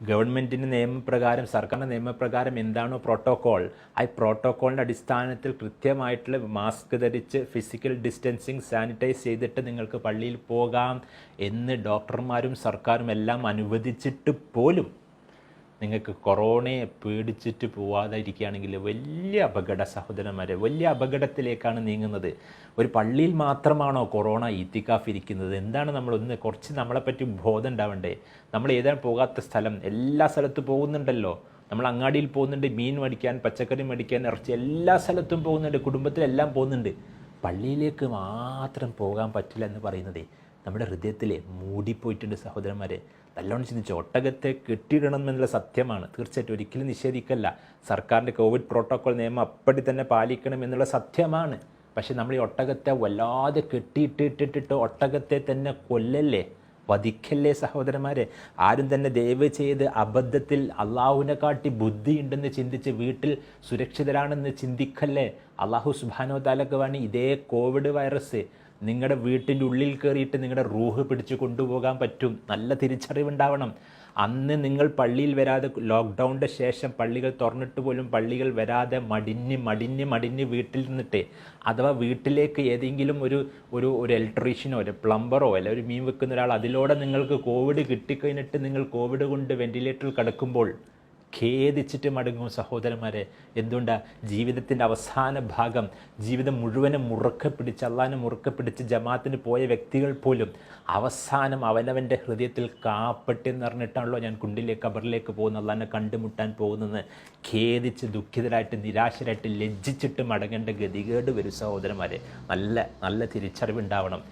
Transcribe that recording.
ഗവൺമെന്റിന്റെ നിയമപ്രകാരം സർക്കാരിന്റെ നിയമപ്രകാരം എന്താണോ പ്രോട്ടോക്കോൾ ആ പ്രോട്ടോക്കോളിന്റെ അടിസ്ഥാനത്തിൽ കൃത്യമായിട്ടുള്ള മാസ്ക് ധരിച്ച് ഫിസിക്കൽ ഡിസ്റ്റൻസിങ് സാനിറ്റൈസ് ചെയ്തിട്ട് നിങ്ങൾക്ക് പള്ളിയിൽ പോകാം എന്ന് ഡോക്ടർമാരും സർക്കാരും എല്ലാം അനുവദിച്ചിട്ട് പോലും നിങ്ങൾക്ക് കൊറോണയെ പേടിച്ചിട്ട് പോവാതെ ഇരിക്കുകയാണെങ്കിൽ വലിയ അപകട സഹോദരന്മാരെ വലിയ അപകടത്തിലേക്കാണ് നീങ്ങുന്നത്. ഒരു പള്ളിയിൽ മാത്രമാണോ കൊറോണ ഈത്തിക്കാഫ് എന്താണ് നമ്മൾ ഒന്ന് കുറച്ച് നമ്മളെപ്പറ്റി ബോധം ഉണ്ടാവണ്ടേ? നമ്മൾ ഏതാണ് പോകാത്ത സ്ഥലം? എല്ലാ സ്ഥലത്തും പോകുന്നുണ്ടല്ലോ. നമ്മൾ അങ്ങാടിയിൽ പോകുന്നുണ്ട് മീൻ മേടിക്കാൻ പച്ചക്കറി മേടിക്കാൻ ഇറച്ചി എല്ലാ സ്ഥലത്തും പോകുന്നുണ്ട് കുടുംബത്തിലെല്ലാം പോകുന്നുണ്ട്. പള്ളിയിലേക്ക് മാത്രം പോകാൻ പറ്റില്ല എന്ന് പറയുന്നതേ നമ്മുടെ ഹൃദയത്തിലെ മൂടിപ്പോയിട്ടുണ്ട് സഹോദരന്മാരെ. നല്ലോണം ചിന്തിച്ചു ഒട്ടകത്തെ കെട്ടിയിടണം എന്നുള്ള സത്യമാണ്. തീർച്ചയായിട്ടും ഒരിക്കലും നിഷേധിക്കല്ല. സർക്കാരിന്റെ കോവിഡ് പ്രോട്ടോകോൾ നിയമം അപ്പടി തന്നെ പാലിക്കണം എന്നുള്ള സത്യമാണ്. പക്ഷേ നമ്മൾ ഈ ഒട്ടകത്തെ വല്ലാതെ കെട്ടിയിട്ടിട്ടിട്ട് ഒട്ടകത്തെ തന്നെ കൊല്ലല്ലേ? വധിക്കല്ലേ സഹോദരന്മാരെ? ആരും തന്നെ ദയവ് ചെയ്ത് അബദ്ധത്തിൽ അള്ളാഹുവിനെ കാട്ടി ബുദ്ധിയുണ്ടെന്ന് ചിന്തിച്ച് വീട്ടിൽ സുരക്ഷിതരാണെന്ന് ചിന്തിക്കല്ലേ? അള്ളാഹു സുബാനോ താലക്കുവാണി ഇതേ കോവിഡ് വൈറസ്. നിങ്ങളുടെ വീട്ടിന്റെ ഉള്ളിൽ കയറിയിട്ട് നിങ്ങളുടെ റൂഹ് പിടിച്ച് കൊണ്ടുപോകാൻ പറ്റും. നല്ല തിരിച്ചറിവുണ്ടാവണം. അന്ന് നിങ്ങൾ പള്ളിയിൽ വരാതെ ലോക്ക്ഡൗണിന്റെ ശേഷം പള്ളികൾ തുറന്നിട്ട് പോലും പള്ളികൾ വരാതെ മടിഞ്ഞ് മടിഞ്ഞ് മടിഞ്ഞ് വീട്ടിൽ നിന്നിട്ട് അഥവാ വീട്ടിലേക്ക് ഏതെങ്കിലും ഒരു ഒരു ഒരു ഇലക്ട്രീഷ്യനോ ഒരു പ്ലംബറോ അല്ല ഒരു മീൻ വെക്കുന്ന ഒരാൾ അതിലൂടെ നിങ്ങൾക്ക് കോവിഡ് കിട്ടിക്കഴിഞ്ഞിട്ട് നിങ്ങൾ കോവിഡ് കൊണ്ട് വെന്റിലേറ്ററിൽ കിടക്കുമ്പോൾ ഖേദിച്ചിട്ട് മടങ്ങും സഹോദരന്മാരെ എന്തുകൊണ്ടാണ് ജീവിതത്തിന്റെ അവസാന ഭാഗം ജീവിതം മുഴുവനും മുറുക്കെ പിടിച്ച് അള്ളാനെ മുറുക്കെ പിടിച്ച് ജമാത്തിന് പോയ വ്യക്തികൾ പോലും അവസാനം അവനവന്റെ ഹൃദയത്തിൽ കാപ്പട്ടെന്ന് പറഞ്ഞിട്ടാണല്ലോ ഞാൻ കുണ്ടിലേക്ക് കബറിലേക്ക് പോകുന്ന അള്ളാനെ കണ്ടുമുട്ടാൻ പോകുന്നത്. ഖേദിച്ച് ദുഃഖിതരായിട്ട് നിരാശരായിട്ട് ലജ്ജിച്ചിട്ട് മടങ്ങേണ്ട ഗതികേട് വരും സഹോദരന്മാരെ. നല്ല നല്ല തിരിച്ചറിവുണ്ടാവണം.